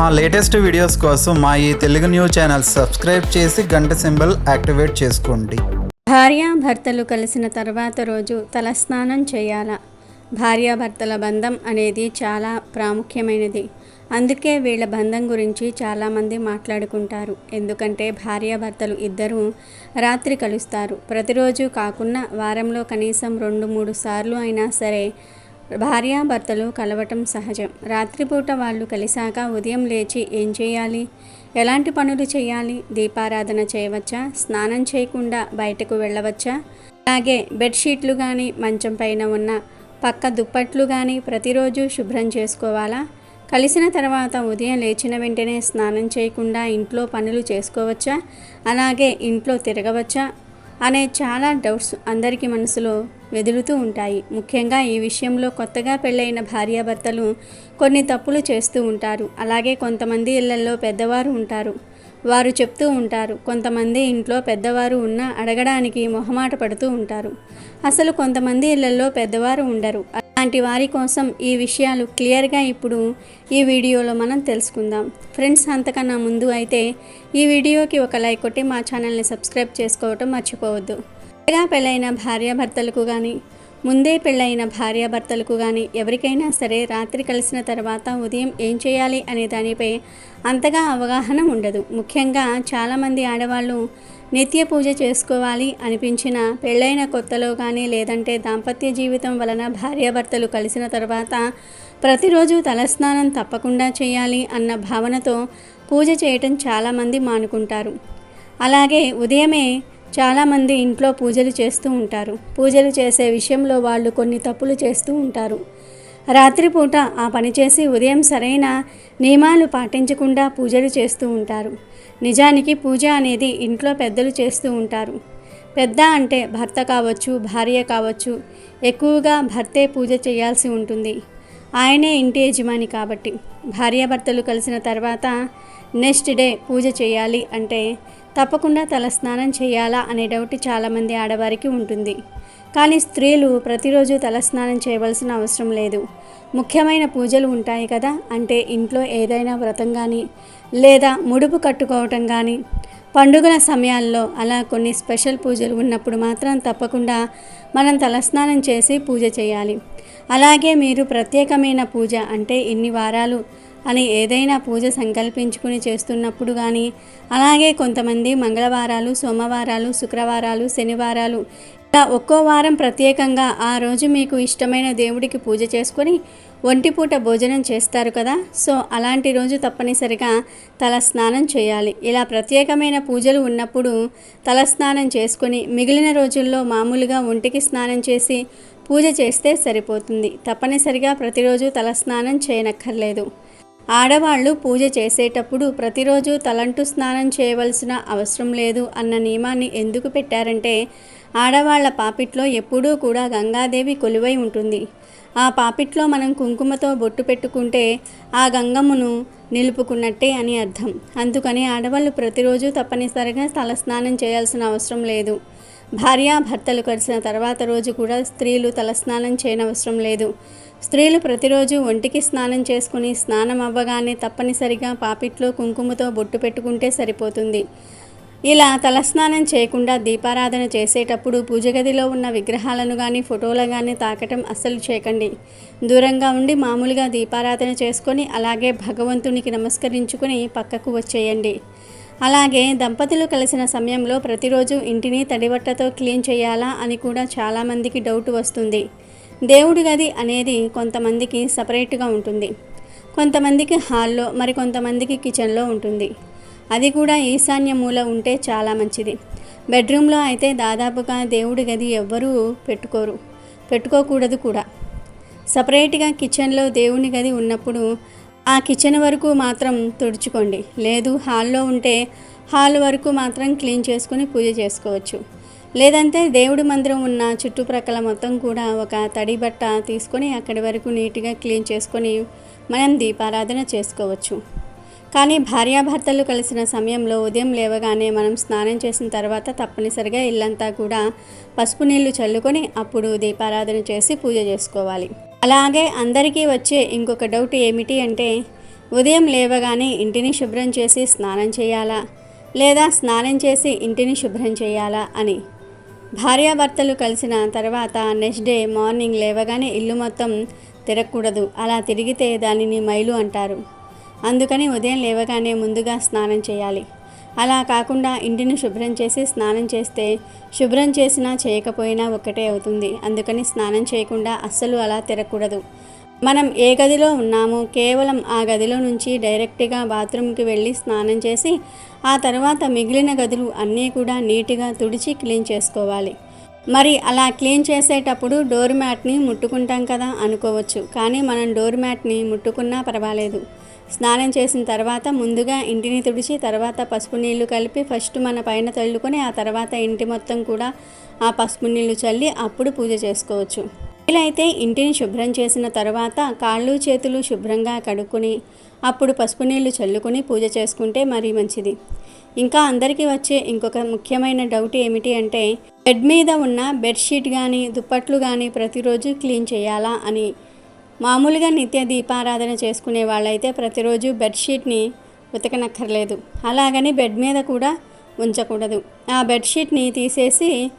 మా latest videos కోసం మా ఈ తెలుగు న్యూస్ ఛానల్ సబ్స్క్రైబ్ చేసి గంట సింబల్ యాక్టివేట్ చేసుకోండి. భార్యాభర్తలు కలిసిన తర్వాత రోజు తలస్నానం చేయాలా. భార్యాభర్తల బంధం అనేది చాలా ప్రాముఖ్యమైనది. అందుకే వీళ్ళ బంధం గురించి చాలామంది మాట్లాడుకుంటారు. ఎందుకంటే భార్యాభర్తలు ఇద్దరూ రాత్రి కలుస్తారు. ప్రతిరోజు కాకుండా వారంలో కనీసం రెండు మూడు సార్లు అయినా సరే భార్యాభర్తలు కలవటం సహజం. రాత్రిపూట వాళ్ళు కలిశాక ఉదయం లేచి ఏం చేయాలి? ఎలాంటి పనులు చేయాలి? దీపారాధన చేయవచ్చా? స్నానం చేయకుండా బయటకు వెళ్ళవచ్చా? అలాగే బెడ్షీట్లు కానీ మంచం పైన ఉన్న పక్క దుప్పట్లు కానీ ప్రతిరోజు శుభ్రం చేసుకోవాలా? కలిసిన తర్వాత ఉదయం లేచిన వెంటనే స్నానం చేయకుండా ఇంట్లో పనులు చేసుకోవచ్చా? అలాగే ఇంట్లో తిరగవచ్చా? అనే చాలా డౌట్స్ అందరికీ మనసులో వెదులుతూ ఉంటాయి. ముఖ్యంగా ఈ విషయంలో కొత్తగా పెళ్ళైన భార్యాభర్తలు కొన్ని తప్పులు చేస్తూ ఉంటారు. అలాగే కొంతమంది ఇళ్ళలో పెద్దవారు ఉంటారు. వారు చెప్తూ ఉంటారు. కొంతమంది ఇంట్లో పెద్దవారు ఉన్నా అడగడానికి మొహమాట పడుతూ ఉంటారు. అసలు కొంతమంది ఇళ్ళలో పెద్దవారు ఉండరు. అలాంటి వారి కోసం ఈ విషయాలు క్లియర్గా ఇప్పుడు ఈ వీడియోలో మనం తెలుసుకుందాం. ఫ్రెండ్స్ అంతకన్నా ముందు అయితే ఈ వీడియోకి ఒక లైక్ కొట్టి మా ఛానల్ని సబ్స్క్రైబ్ చేసుకోవటం మర్చిపోవద్దు. పెళ్ళైన భార్యాభర్తలకు కానీ ముందే పెళ్ళైన భార్యాభర్తలకు కానీ ఎవరికైనా సరే రాత్రి కలిసిన తర్వాత ఉదయం ఏం చేయాలి అనే దానిపై అంతగా అవగాహన ఉండదు. ముఖ్యంగా చాలామంది ఆడవాళ్ళు నిత్య పూజ చేసుకోవాలి అనిపించిన పెళ్ళైన కొత్తలో కానీ లేదంటే దాంపత్య జీవితం వలన భార్యాభర్తలు కలిసిన తర్వాత ప్రతిరోజు తలస్నానం తప్పకుండా చేయాలి అన్న భావనతో పూజ చేయటం చాలామంది మానుకుంటారు. అలాగే ఉదయమే చాలామంది ఇంట్లో పూజలు చేస్తూ ఉంటారు. పూజలు చేసే విషయంలో వాళ్ళు కొన్ని తప్పులు చేస్తూ ఉంటారు. రాత్రిపూట ఆ పని చేసి ఉదయం సరైన నియమాలు పాటించకుండా పూజలు చేస్తూ ఉంటారు. నిజానికి పూజ అనేది ఇంట్లో పెద్దలు చేస్తూ ఉంటారు. పెద్ద అంటే భర్త కావచ్చు భార్య కావచ్చు ఎక్కువగా భర్తే పూజ చేయాల్సి ఉంటుంది. ఆయనే ఇంటి యజమాని కాబట్టి. భార్యాభర్తలు కలిసిన తర్వాత నెక్స్ట్ డే పూజ చేయాలి అంటే తప్పకుండా తలస్నానం చేయాలా అనే డౌట్ చాలామంది ఆడవారికి ఉంటుంది. కానీ స్త్రీలు ప్రతిరోజు తలస్నానం చేయవలసిన అవసరం లేదు. ముఖ్యమైన పూజలు ఉంటాయి కదా అంటే ఇంట్లో ఏదైనా వ్రతం కానీ లేదా ముడుపు కట్టుకోవటం కానీ పండుగల సమయాల్లో అలా కొన్ని స్పెషల్ పూజలు ఉన్నప్పుడు మాత్రం తప్పకుండా మనం తలస్నానం చేసి పూజ చేయాలి. అలాగే మీరు ప్రత్యేకమైన పూజ అంటే ఇన్ని వారాలు అని ఏదైనా పూజ సంకల్పించుకుని చేస్తున్నప్పుడు కానీ అలాగే కొంతమంది మంగళవారాలు సోమవారాలు శుక్రవారాలు శనివారాలు ఇలా ఒక్కో వారం ప్రత్యేకంగా ఆ రోజు మీకు ఇష్టమైన దేవుడికి పూజ చేసుకొని ఒంటిపూట భోజనం చేస్తారు కదా. సో అలాంటి రోజు తప్పనిసరిగా తల స్నానం చేయాలి. ఇలా ప్రత్యేకమైన పూజలు ఉన్నప్పుడు తల స్నానం చేసుకొని మిగిలిన రోజుల్లో మామూలుగా ఒంటికి స్నానం చేసి పూజ చేస్తే సరిపోతుంది. తప్పనిసరిగా ప్రతిరోజు తల స్నానం చేయనక్కర్లేదు. ఆడవాళ్ళు పూజ చేసేటప్పుడు ప్రతిరోజు తలంటు స్నానం చేయవలసిన అవసరం లేదు అన్న నియమాన్ని ఎందుకు పెట్టారంటే ఆడవాళ్ళ పాపిట్లో ఎప్పుడూ కూడా గంగాదేవి కొలువై ఉంటుంది. ఆ పాపిట్లో మనం కుంకుమతో బొట్టు పెట్టుకుంటే ఆ గంగమ్మను నిలుపుకున్నట్టే అని అర్థం. అందుకని ఆడవాళ్ళు ప్రతిరోజు తప్పనిసరిగా తలస్నానం చేయాల్సిన అవసరం లేదు. భార్యాభర్తలు కలిసిన తర్వాత రోజు కూడా స్త్రీలు తలస్నానం చేయనవసరం లేదు. స్త్రీలు ప్రతిరోజు ఒంటికి స్నానం చేసుకుని స్నానం అవ్వగానే తప్పనిసరిగా పాపిట్లో కుంకుమతో బొట్టు పెట్టుకుంటే సరిపోతుంది. ఇలా తలస్నానం చేయకుండా దీపారాధన చేసేటప్పుడు పూజగదిలో ఉన్న విగ్రహాలను కానీ ఫోటోలు కానీ తాకటం అస్సలు చేయకండి. దూరంగా ఉండి మామూలుగా దీపారాధన చేసుకొని అలాగే భగవంతునికి నమస్కరించుకొని పక్కకు వచ్చేయండి. అలాగే దంపతులు కలిసిన సమయంలో ప్రతిరోజు ఇంటిని తడిబట్టతో క్లీన్ చేయాలా అని కూడా చాలామందికి డౌట్ వస్తుంది. దేవుడి గది అనేది కొంతమందికి సపరేట్గా ఉంటుంది. కొంతమందికి హాల్లో మరి కొంతమందికి కిచెన్లో ఉంటుంది. అది కూడా ఈశాన్య మూల ఉంటే చాలా మంచిది. బెడ్రూమ్లో అయితే దాదాపుగా దేవుడి గది ఎవ్వరూ పెట్టుకోరు. పెట్టుకోకూడదు కూడా. సపరేట్గా కిచెన్లో దేవుని గది ఉన్నప్పుడు ఆ కిచెన్ వరకు మాత్రం తుడుచుకోండి. లేదు హాల్లో ఉంటే హాల్ వరకు మాత్రం క్లీన్ చేసుకుని పూజ చేసుకోవచ్చు. లేదంటే దేవుడి మందిరం ఉన్న చుట్టుప్రక్కల మొత్తం కూడా ఒక తడి బట్ట తీసుకొని అక్కడి వరకు నీట్గా క్లీన్ చేసుకొని మనం దీపారాధన చేసుకోవచ్చు. కానీ భార్యాభర్తలు కలిసిన సమయంలో ఉదయం లేవగానే మనం స్నానం చేసిన తర్వాత తప్పనిసరిగా ఇల్లంతా కూడా పసుపు నీళ్ళు చల్లుకొని అప్పుడు దీపారాధన చేసి పూజ చేసుకోవాలి. అలాగే అందరికీ వచ్చే ఇంకొక డౌట్ ఏమిటి అంటే ఉదయం లేవగానే ఇంటిని శుభ్రం చేసి స్నానం చేయాలా? లేదా స్నానం చేసి ఇంటిని శుభ్రం చేయాలా అని? భార్యాభర్తలు కలిసిన తర్వాత నెక్స్ట్ డే మార్నింగ్ లేవగానే ఇల్లు మొత్తం తిరగకూడదు. అలా తిరిగితే దానిని మైలు అంటారు. అందుకని ఉదయం లేవగానే ముందుగా స్నానం చేయాలి. అలా కాకుండా ఇంటిని శుభ్రం చేసి స్నానం చేస్తే శుభ్రం చేసినా చేయకపోయినా ఒక్కటే అవుతుంది. అందుకని స్నానం చేయకుండా అస్సలు అలా తిరగకూడదు. మనం ఏ గదిలో ఉన్నామో కేవలం ఆ గదిలో నుంచి డైరెక్ట్గా బాత్రూమ్కి వెళ్ళి స్నానం చేసి ఆ తర్వాత మిగిలిన గదులు అన్నీ కూడా నీట్గా తుడిచి క్లీన్ చేసుకోవాలి. మరి అలా క్లీన్ చేసేటప్పుడు డోర్ మ్యాట్ని ముట్టుకుంటాం కదా అనుకోవచ్చు. కానీ మనం డోర్ మ్యాట్ని ముట్టుకున్నా పర్వాలేదు. స్నానం చేసిన తర్వాత ముందుగా ఇంటిని తుడిచి తర్వాత పసుపు నీళ్ళు కలిపి ఫస్ట్ మన పైన చల్లుకొని ఆ తర్వాత ఇంటి మొత్తం కూడా ఆ పసుపు నీళ్ళు చల్లి అప్పుడు పూజ చేసుకోవచ్చు. అయితే ఇంటిని శుభ్రం చేసిన తర్వాత కాళ్ళు చేతులు శుభ్రంగా కడుక్కుని అప్పుడు పసుపు నీళ్ళు చల్లుకొని పూజ చేసుకుంటే మరీ మంచిది. ఇంకా అందరికీ వచ్చే ఇంకొక ముఖ్యమైన డౌట్ ఏమిటి అంటే బెడ్ మీద ఉన్న బెడ్షీట్ కానీ దుప్పట్లు కానీ ప్రతిరోజు క్లీన్ చేయాలా అని. మామూలుగా నిత్య దీపారాధన చేసుకునే వాళ్ళైతే ప్రతిరోజు బెడ్షీట్ని ఉతకనక్కర్లేదు. అలాగని బెడ్ మీద కూడా ఉంచకూడదు. ఆ బెడ్షీట్ని తీసేసి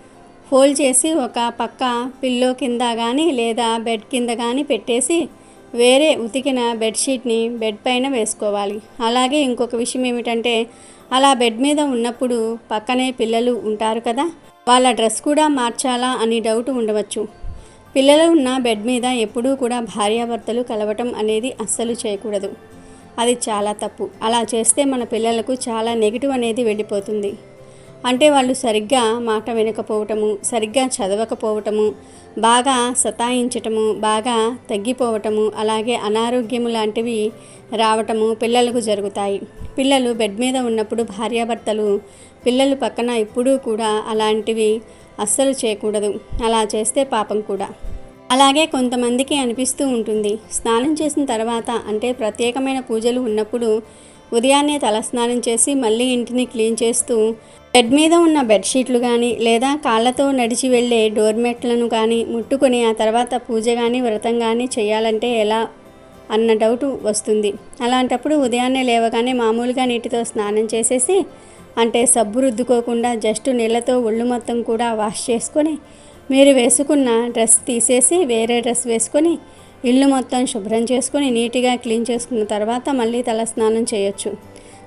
ఫోల్డ్ చేసి ఒక పక్క పిల్లో కింద కానీ లేదా బెడ్ కింద కానీ పెట్టేసి వేరే ఉతికిన బెడ్షీట్ని బెడ్ పైన వేసుకోవాలి. అలాగే ఇంకొక విషయం ఏమిటంటే అలా బెడ్ మీద ఉన్నప్పుడు పక్కనే పిల్లలు ఉంటారు కదా వాళ్ళ డ్రెస్ కూడా మార్చాలా అని డౌట్ ఉండవచ్చు. పిల్లలు ఉన్న బెడ్ మీద ఎప్పుడూ కూడా భార్యాభర్తలు కలవటం అనేది అస్సలు చేయకూడదు. అది చాలా తప్పు. అలా చేస్తే మన పిల్లలకు చాలా నెగిటివ్ అనేది వెళ్ళిపోతుంది. అంటే వాళ్ళు సరిగ్గా మాట వినకపోవటము సరిగ్గా చదవకపోవటము బాగా సతాయించటము బాగా తగ్గిపోవటము అలాగే అనారోగ్యము లాంటివి రావటము పిల్లలకు జరుగుతాయి. పిల్లలు బెడ్ మీద ఉన్నప్పుడు భార్యాభర్తలు పిల్లలు పక్కన ఎప్పుడూ కూడా అలాంటివి అస్సలు చేయకూడదు. అలా చేస్తే పాపం కూడా. అలాగే కొంతమందికి అనిపిస్తూ ఉంటుంది. స్నానం చేసిన తర్వాత అంటే ప్రత్యేకమైన పూజలు ఉన్నప్పుడు ఉదయాన్నే తలస్నానం చేసి మళ్ళీ ఇంటిని క్లీన్ చేస్తూ బెడ్ మీద ఉన్న బెడ్షీట్లు కానీ లేదా కాళ్ళతో నడిచి వెళ్ళే డోర్మెట్లను కానీ ముట్టుకొని ఆ తర్వాత పూజ కానీ వ్రతం కానీ చేయాలంటే ఎలా అన్న డౌట్ వస్తుంది. అలాంటప్పుడు ఉదయాన్నే లేవగానే మామూలుగా నీటితో స్నానం చేసేసి అంటే సబ్బు రుద్దుకోకుండా జస్ట్ నీళ్ళతో ఒళ్ళు మొత్తం కూడా వాష్ చేసుకొని మీరు వేసుకున్న డ్రెస్ తీసేసి వేరే డ్రెస్ వేసుకొని ఇల్లు మొత్తం శుభ్రం చేసుకొని నీట్గా క్లీన్ చేసుకున్న తర్వాత మళ్ళీ తల స్నానం చేయొచ్చు.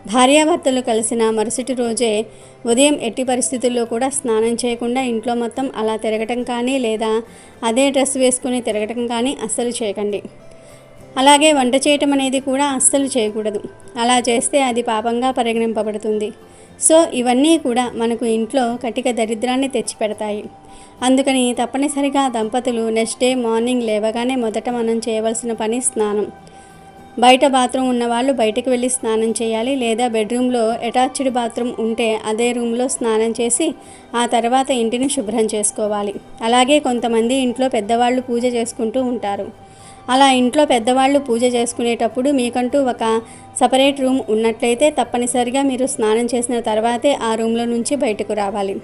భార్యాభర్తలు కలిసిన మరుసటి రోజే ఉదయం ఎట్టి పరిస్థితుల్లో కూడా స్నానం చేయకుండా ఇంట్లో మొత్తం అలా తిరగటం కానీ లేదా అదే డ్రెస్ వేసుకుని తిరగటం కానీ అస్సలు చేయకండి. అలాగే వంట చేయటం అనేది కూడా అస్సలు చేయకూడదు. అలా చేస్తే అది పాపంగా పరిగణింపబడుతుంది. సో ఇవన్నీ కూడా మనకు ఇంట్లో కటిక దరిద్రాన్ని తెచ్చిపెడతాయి. అందుకని తప్పనిసరిగా దంపతులు నెక్స్ట్ డే మార్నింగ్ లేవగానే మొదట మనం చేయవలసిన పని స్నానం. బయట బాత్రూమ్ ఉన్న వాళ్ళు బయటకు వెళ్ళి స్నానం చేయాలి లేదా బెడ్రూమ్లో అటాచ్డ్ బాత్రూమ్ ఉంటే అదే రూమ్లో స్నానం చేసి ఆ తర్వాత ఇంటిని శుభ్రం చేసుకోవాలి. అలాగే కొంతమంది ఇంట్లో పెద్దవాళ్ళు పూజ చేసుకుంటూ ఉంటారు. అలా ఇంట్లో పెద్దవాళ్ళు పూజ చేసుకునేటప్పుడు మీకంటూ ఒక సపరేట్ రూమ్ ఉన్నట్లయితే తప్పనిసరిగా మీరు స్నానం చేసిన తర్వాతే ఆ రూమ్లో నుంచి బయటకు రావాలి.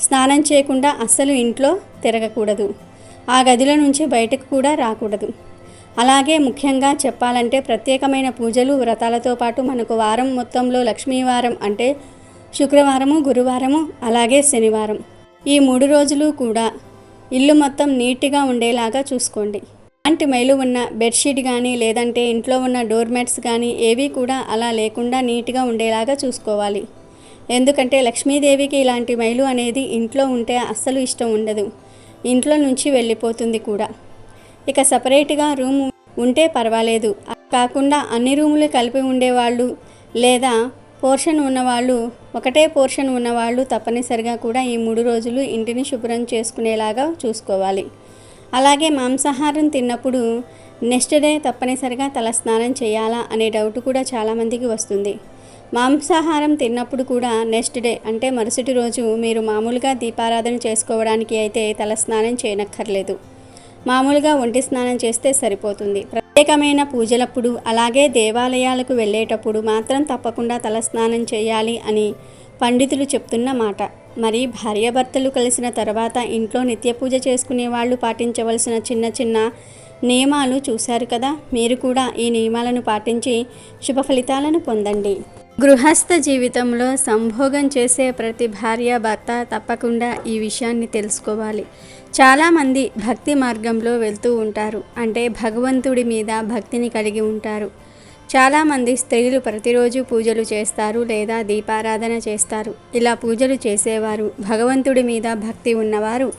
స్నానం చేయకుండా అస్సలు ఇంట్లో తిరగకూడదు. ఆ గదిలో నుంచి బయటకు కూడా రాకూడదు. అలాగే ముఖ్యంగా చెప్పాలంటే ప్రత్యేకమైన పూజలు వ్రతాలతో పాటు మనకు వారం మొత్తంలో లక్ష్మీవారం అంటే శుక్రవారము గురువారము అలాగే శనివారం. ఈ మూడు రోజులు కూడా ఇల్లు మొత్తం నీట్గా ఉండేలాగా చూసుకోండి. అలాంటి మైలు ఉన్న బెడ్షీట్ కానీ లేదంటే ఇంట్లో ఉన్న డోర్ మ్యాట్స్ కానీ ఏవి కూడా అలా లేకుండా నీట్గా ఉండేలాగా చూసుకోవాలి. ఎందుకంటే లక్ష్మీదేవికి ఇలాంటి మైలు అనేది ఇంట్లో ఉంటే అస్సలు ఇష్టం ఉండదు. ఇంట్లో నుంచి వెళ్ళిపోతుంది కూడా. ఇక సపరేట్గా రూమ్ ఉంటే పర్వాలేదు. కాకుండా అన్ని రూములు కలిపి ఉండేవాళ్ళు లేదా పోర్షన్ ఉన్నవాళ్ళు ఒకటే పోర్షన్ ఉన్నవాళ్ళు తప్పనిసరిగా కూడా ఈ మూడు రోజులు ఇంటిని శుభ్రం చేసుకునేలాగా చూసుకోవాలి. అలాగే మాంసాహారం తిన్నప్పుడు నెక్స్ట్ డే తప్పనిసరిగా తలస్నానం చేయాలా అనే డౌట్ కూడా చాలామందికి వస్తుంది. మాంసాహారం తిన్నప్పుడు కూడా నెక్స్ట్ డే అంటే మరుసటి రోజు మీరు మామూలుగా దీపారాధన చేసుకోవడానికి అయితే తలస్నానం చేయనక్కర్లేదు. మామూలుగా ఒంటి స్నానం చేస్తే సరిపోతుంది. ప్రత్యేకమైన పూజలప్పుడు అలాగే దేవాలయాలకు వెళ్ళేటప్పుడు మాత్రం తప్పకుండా తలస్నానం చేయాలి అని పండితులు చెప్తున్న మాట. మరి భార్యాభర్తలు కలిసిన తర్వాత ఇంట్లో నిత్య పూజ చేసుకునే వాళ్ళు పాటించవలసిన చిన్న చిన్న నియమాలు చూశారు కదా? మీరు కూడా ఈ నియమాలను పాటించి శుభ ఫలితాలను పొందండి. గృహస్థ జీవితంలో సంభోగం చేసే ప్రతి భార్య భర్త తప్పకుండా ఈ విషయాన్ని తెలుసుకోవాలి. చాలామంది భక్తి మార్గంలో వెళ్తూ ఉంటారు. అంటే భగవంతుడి మీద భక్తిని కలిగి ఉంటారు. చాలామంది స్త్రీలు ప్రతిరోజు పూజలు చేస్తారు లేదా దీపారాధన చేస్తారు. ఇలా పూజలు చేసేవారు భగవంతుడి మీద భక్తి ఉన్నవారు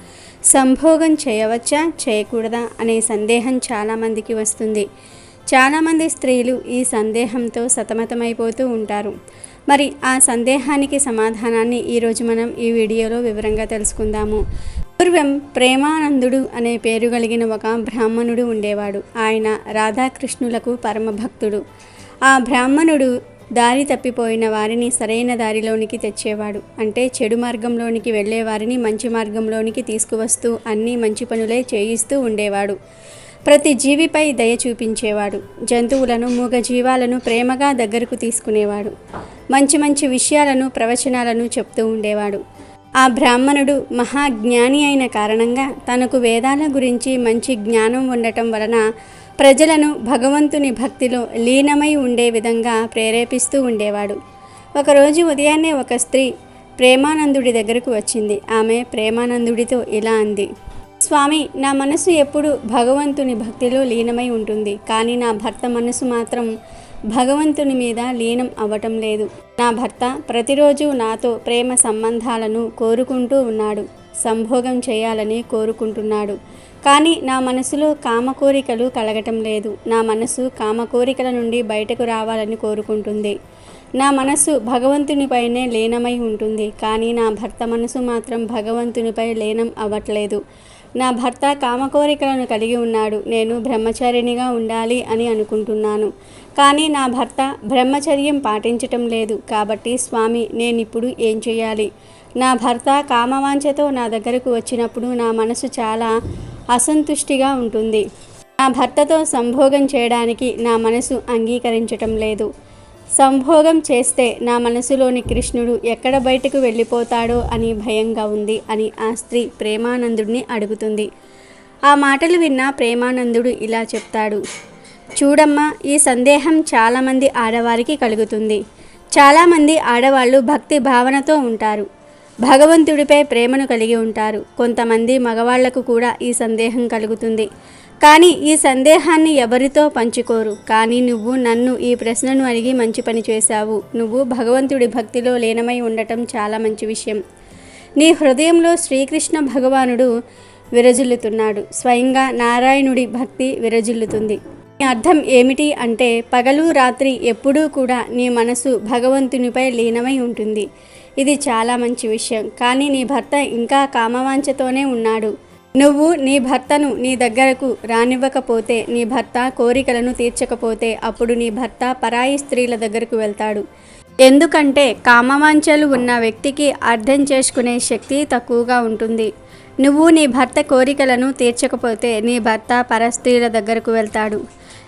సంభోగం చేయవచ్చా చేయకూడదా అనే సందేహం చాలామందికి వస్తుంది. చాలామంది స్త్రీలు ఈ సందేహంతో సతమతమైపోతూ ఉంటారు. మరి ఆ సందేహానికి సమాధానాన్ని ఈరోజు మనం ఈ వీడియోలో వివరంగా తెలుసుకుందాము. పూర్వం ప్రేమానందుడు అనే పేరు కలిగిన ఒక బ్రాహ్మణుడు ఉండేవాడు. ఆయన రాధాకృష్ణులకు పరమభక్తుడు. ఆ బ్రాహ్మణుడు దారి తప్పిపోయిన వారిని సరైన దారిలోనికి తెచ్చేవాడు. అంటే చెడు మార్గంలోనికి వెళ్ళే వారిని మంచి మార్గంలోనికి తీసుకువస్తూ అన్ని మంచి పనులే చేయిస్తూ ఉండేవాడు. ప్రతి జీవిపై దయ చూపించేవాడు. జంతువులను మూగజీవాలను ప్రేమగా దగ్గరకు తీసుకునేవాడు. మంచి మంచి విషయాలను ప్రవచనాలను చెప్తూ ఉండేవాడు. ఆ బ్రాహ్మణుడు మహాజ్ఞాని అయిన కారణంగా తనకు వేదాల గురించి మంచి జ్ఞానం ఉండటం వలన ప్రజలను భగవంతుని భక్తిలో లీనమై ఉండే విధంగా ప్రేరేపిస్తూ ఉండేవాడు. ఒకరోజు ఉదయాన్నే ఒక స్త్రీ ప్రేమానందుడి దగ్గరకు వచ్చింది. ఆమె ప్రేమానందుడితో ఇలా అంది. స్వామి నా మనసు ఎప్పుడు భగవంతుని భక్తిలో లీనమై ఉంటుంది. కానీ నా భర్త మనసు మాత్రం భగవంతుని మీద లీనం అవ్వటం లేదు. నా భర్త ప్రతిరోజు నాతో ప్రేమ సంబంధాలను కోరుకుంటూ ఉన్నాడు. సంభోగం చేయాలని కోరుకుంటున్నాడు. కానీ నా మనసులో కామ కోరికలు కలగటం లేదు. నా మనసు కామ కోరికల నుండి బయటకు రావాలని కోరుకుంటుంది. నా మనసు భగవంతునిపైనే లీనమై ఉంటుంది. కానీ నా భర్త మనసు మాత్రం భగవంతునిపై లీనం అవ్వట్లేదు. నా భర్త కామకోరికలను కలిగి ఉన్నాడు. నేను బ్రహ్మచారిణిగా ఉండాలి అని అనుకుంటున్నాను. కానీ నా భర్త బ్రహ్మచర్యం పాటించటం లేదు. కాబట్టి స్వామి నేను ఇప్పుడు ఏం చేయాలి నా భర్త కామవాంఛతో నా దగ్గరకు వచ్చినప్పుడు నా మనసు చాలా అసంతుష్టిగా ఉంటుంది. నా భర్తతో సంభోగం చేయడానికి నా మనసు అంగీకరించటం లేదు. సంభోగం చేస్తే నా మనసులోని కృష్ణుడు ఎక్కడ బయటకు వెళ్ళిపోతాడో అని భయంగా ఉంది అని ఆ స్త్రీ ప్రేమానందుడిని అడుగుతుంది. ఆ మాటలు విన్న ప్రేమానందుడు ఇలా చెప్తాడు. చూడమ్మా ఈ సందేహం చాలామంది ఆడవారికి కలుగుతుంది. చాలామంది ఆడవాళ్ళు భక్తి భావనతో ఉంటారు. భగవంతుడిపై ప్రేమను కలిగి ఉంటారు. కొంతమంది మగవాళ్ళకు కూడా ఈ సందేహం కలుగుతుంది. కానీ ఈ సందేహాన్ని ఎవరితో పంచుకోరు? కానీ నువ్వు నన్ను ఈ ప్రశ్నను అడిగి మంచి పని చేశావు. నువ్వు భగవంతుడి భక్తిలో లీనమై ఉండటం చాలా మంచి విషయం. నీ హృదయంలో శ్రీకృష్ణ భగవానుడు విరజిల్లుతున్నాడు. స్వయంగా నారాయణుడి భక్తి విరజిల్లుతుంది. నీ అర్థం ఏమిటి అంటే పగలు రాత్రి ఎప్పుడూ కూడా నీ మనసు భగవంతునిపై లీనమై ఉంటుంది. ఇది చాలా మంచి విషయం. కానీ నీ భర్త ఇంకా కామవాంఛతోనే ఉన్నాడు. నువ్వు నీ భర్తను నీ దగ్గరకు రానివ్వకపోతే నీ భర్త కోరికలను తీర్చకపోతే అప్పుడు నీ భర్త పరాయి స్త్రీల దగ్గరకు వెళ్తాడు. ఎందుకంటే కామవాంఛలు ఉన్న వ్యక్తికి అర్థం చేసుకునే శక్తి తక్కువగా ఉంటుంది. నువ్వు నీ భర్త కోరికలను తీర్చకపోతే నీ భర్త పరస్త్రీల దగ్గరకు వెళ్తాడు.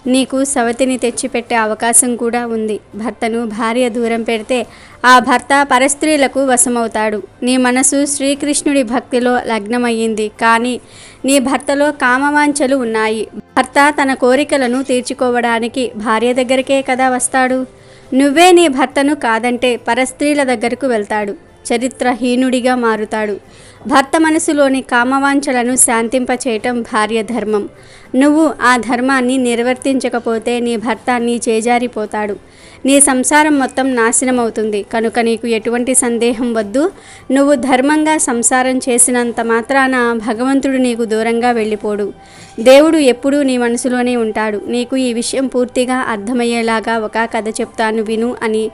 నీకు సవతిని తెచ్చిపెట్టే అవకాశం కూడా ఉంది. భర్తను భార్య దూరం పెడితే ఆ భర్త పరస్త్రీలకు వశమవుతాడు. నీ మనసు శ్రీకృష్ణుడి భక్తిలో లగ్నమయ్యింది. కానీ నీ భర్తలో కామవాంఛలు ఉన్నాయి. భర్త తన కోరికలను తీర్చుకోవడానికి భార్య దగ్గరికే కదా వస్తాడు? నువ్వే నీ భర్తను కాదంటే పరస్త్రీల దగ్గరకు వెళ్తాడు. చరిత్రహీనుడిగా మారుతాడు. భర్త మనసులోని కామవాంఛలను శాంతింపచేయటం భార్య ధర్మం. నువ్వు ఆ ధర్మాన్ని నిర్వర్తించకపోతే నీ భర్త నీ చేజారిపోతాడు. నీ సంసారం మొత్తం నాశనమవుతుంది. కనుక నీకు ఎటువంటి సందేహం వద్దు. నువ్వు ధర్మంగా సంసారం చేసినంత మాత్రాన భగవంతుడు నీకు దూరంగా వెళ్ళిపోడు. దేవుడు ఎప్పుడూ నీ మనసులోనే ఉంటాడు. నీకు ఈ విషయం పూర్తిగా అర్థమయ్యేలాగా ఒక కథ చెప్తాను విను అని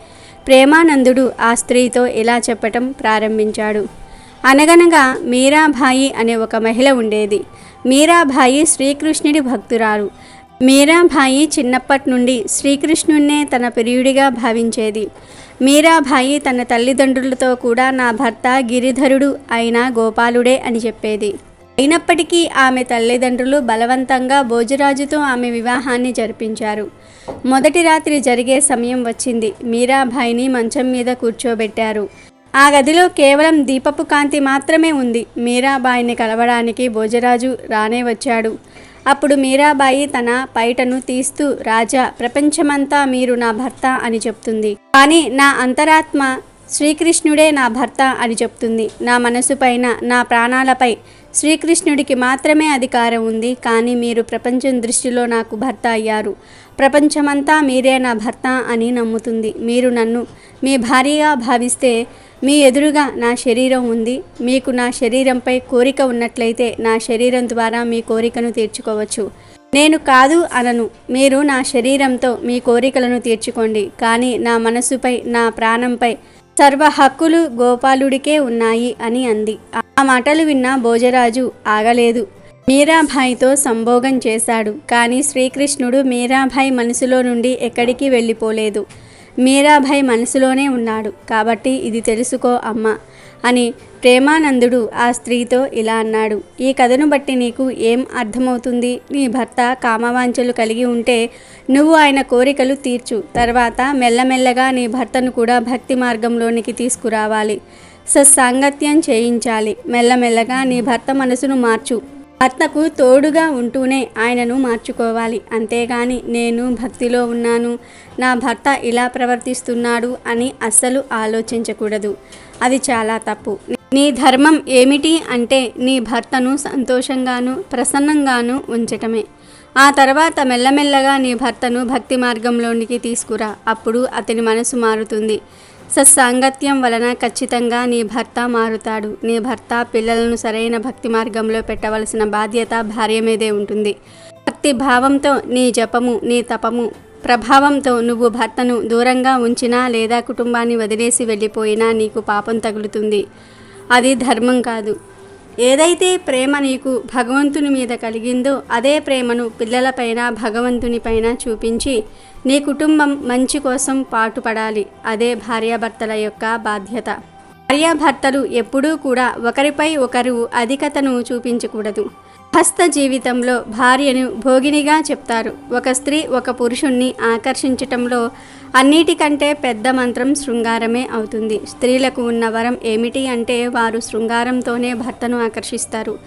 ప్రేమానందుడు ఆ స్త్రీతో ఇలా చెప్పటం ప్రారంభించాడు. అనగనగా మీరాబాయి అనే ఒక మహిళ ఉండేది. మీరాబాయి శ్రీకృష్ణుడి భక్తురాలు. మీరాబాయి చిన్నప్పటి నుండి శ్రీకృష్ణున్నే తన ప్రియుడిగా భావించేది. మీరాబాయి తన తల్లిదండ్రులతో కూడా నా భర్త గిరిధరుడు అయిన గోపాలుడే అని చెప్పేది. అయినప్పటికీ ఆమె తల్లిదండ్రులు బలవంతంగా భోజరాజుతో ఆమె వివాహాన్ని జరిపించారు. మొదటి రాత్రి జరిగే సమయం వచ్చింది. మీరాబాయిని మంచం మీద కూర్చోబెట్టారు. ఆ గదిలో కేవలం దీపపు కాంతి మాత్రమే ఉంది. మీరాబాయిని కలవడానికి భోజరాజు రానే వచ్చాడు. అప్పుడు మీరాబాయి తన పైటను తీస్తూ రాజా ప్రపంచమంతా మీరు నా భర్త అని చెప్తుంది. కానీ నా అంతరాత్మ శ్రీకృష్ణుడే నా భర్త అని చెప్తుంది. నా మనసుపైన నా ప్రాణాలపై శ్రీకృష్ణుడికి మాత్రమే అధికారం ఉంది. కానీ మీరు ప్రపంచం దృష్టిలో నాకు భర్త అయ్యారు. ప్రపంచమంతా మీరే నా భర్త అని నమ్ముతుంది. మీరు నన్ను మీ భార్యగా భావిస్తే మీ ఎదురుగా నా శరీరం ఉంది. మీకు నా శరీరంపై కోరిక ఉన్నట్లయితే నా శరీరం ద్వారా మీ కోరికను తీర్చుకోవచ్చు. నేను కాదు అనను. మీరు నా శరీరంతో మీ కోరికలను తీర్చుకోండి. కానీ నా మనసుపై నా ప్రాణంపై సర్వ హక్కులు గోపాలుడికే ఉన్నాయి అని అంది. ఆ మాటలు విన్న భోజరాజు ఆగలేదు. మీరాభాయితో సంభోగం చేశాడు. కానీ శ్రీకృష్ణుడు మీరాభాయ్ మనసులో నుండి ఎక్కడికి వెళ్ళిపోలేదు. మీరాభాయ్ మనసులోనే ఉన్నాడు. కాబట్టి ఇది తెలుసుకో అమ్మ అని ప్రేమానందుడు ఆ స్త్రీతో ఇలా అన్నాడు. ఈ కథను బట్టి నీకు ఏం అర్థమవుతుంది? నీ భర్త కామవాంఛలు కలిగి ఉంటే నువ్వు ఆయన కోరికలు తీర్చు. తర్వాత మెల్లమెల్లగా నీ భర్తను కూడా భక్తి మార్గంలోనికి తీసుకురావాలి. సత్సాంగత్యం చేయించాలి. మెల్లమెల్లగా నీ భర్త మనసును మార్చు. భర్తకు తోడుగా ఉంటూనే ఆయనను మార్చుకోవాలి. అంతేగాని నేను భక్తిలో ఉన్నాను. నా భర్త ఇలా ప్రవర్తిస్తున్నాడు అని అస్సలు ఆలోచించకూడదు. అది చాలా తప్పు. నీ ధర్మం ఏమిటి అంటే నీ భర్తను సంతోషంగాను ప్రసన్నంగాను ఉంచటమే. ఆ తర్వాత మెల్లమెల్లగా నీ భర్తను భక్తి మార్గంలోనికి తీసుకురా. అప్పుడు అతని మనసు మారుతుంది. సత్సాంగత్యం వలన ఖచ్చితంగా నీ భర్త మారుతాడు. నీ భర్త పిల్లలను సరైన భక్తి మార్గంలో పెట్టవలసిన బాధ్యత భార్య మీదే ఉంటుంది. భక్తి భావంతో నీ జపము నీ తపము ప్రభావంతో నువ్వు భర్తను దూరంగా ఉంచినా లేదా కుటుంబాన్ని వదిలేసి వెళ్ళిపోయినా నీకు పాపం తగులుతుంది. అది ధర్మం కాదు. ఏదైతే ప్రేమ నీకు భగవంతుని మీద కలిగిందో అదే ప్రేమను పిల్లలపైన భగవంతునిపైన చూపించి నీ కుటుంబం మంచి కోసం పాటుపడాలి. అదే భార్యాభర్తల యొక్క బాధ్యత. భార్యాభర్తలు ఎప్పుడూ కూడా ఒకరిపై ఒకరు అధికతను చూపించకూడదు. హస్త జీవితంలో భార్యను భోగినిగా చెప్తారు. ఒక స్త్రీ ఒక పురుషుణ్ణి ఆకర్షించటంలో అన్నిటికంటే పెద్ద మంత్రం శృంగారమే అవుతుంది. స్త్రీలకు ఉన్న వరం ఏమిటి అంటే వారు శృంగారంతోనే భర్తను ఆకర్షిస్తారు.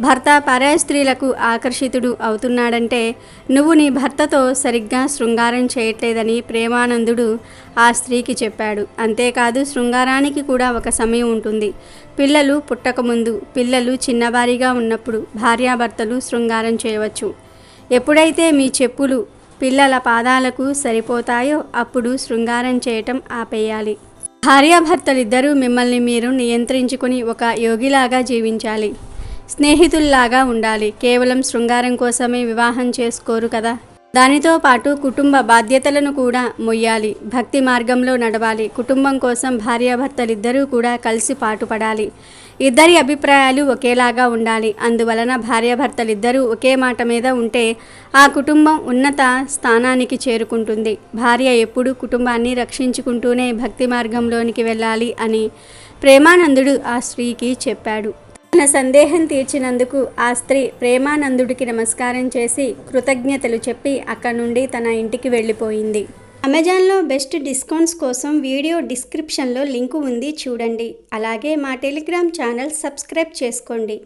భర్త పరాయ స్త్రీలకు ఆకర్షితుడు అవుతున్నాడంటే నువ్వు నీ భర్తతో సరిగ్గా శృంగారం చేయట్లేదని ప్రేమానందుడు ఆ స్త్రీకి చెప్పాడు. అంతేకాదు శృంగారానికి కూడా ఒక సమయం ఉంటుంది. పిల్లలు పుట్టకముందు పిల్లలు చిన్నవారిగా ఉన్నప్పుడు భార్యాభర్తలు శృంగారం చేయవచ్చు. ఎప్పుడైతే మీ చెప్పులు పిల్లల పాదాలకు సరిపోతాయో అప్పుడు శృంగారం చేయటం ఆపేయాలి. భార్యాభర్తలిద్దరూ మిమ్మల్ని మీరు నియంత్రించుకుని ఒక యోగిలాగా జీవించాలి. స్నేహితుల్లాగా ఉండాలి. కేవలం శృంగారం కోసమే వివాహం చేసుకోరు కదా. దానితో పాటు కుటుంబ బాధ్యతలను కూడా మొయ్యాలి. భక్తి మార్గంలో నడవాలి. కుటుంబం కోసం భార్యాభర్తలిద్దరూ కూడా కలిసి పాటుపడాలి. ఇద్దరి అభిప్రాయాలు ఒకేలాగా ఉండాలి. అందువలన భార్యాభర్తలిద్దరూ ఒకే మాట మీద ఉంటే ఆ కుటుంబం ఉన్నత స్థానానికి చేరుకుంటుంది. భార్య ఎప్పుడూ కుటుంబాన్ని రక్షించుకుంటూనే భక్తి మార్గంలోనికి వెళ్ళాలి అని ప్రేమానందుడు ఆ స్త్రీకి చెప్పాడు. తన సందేహం తీర్చినందుకు ఆ స్త్రీ ప్రేమానందుడికి నమస్కారం చేసి కృతజ్ఞతలు చెప్పి అక్కడి నుండి తన ఇంటికి వెళ్ళిపోయింది. అమెజాన్లో బెస్ట్ డిస్కౌంట్స్ కోసం వీడియో డిస్క్రిప్షన్లో లింకు ఉంది చూడండి. అలాగే మా టెలిగ్రామ్ ఛానల్ సబ్స్క్రైబ్ చేసుకోండి.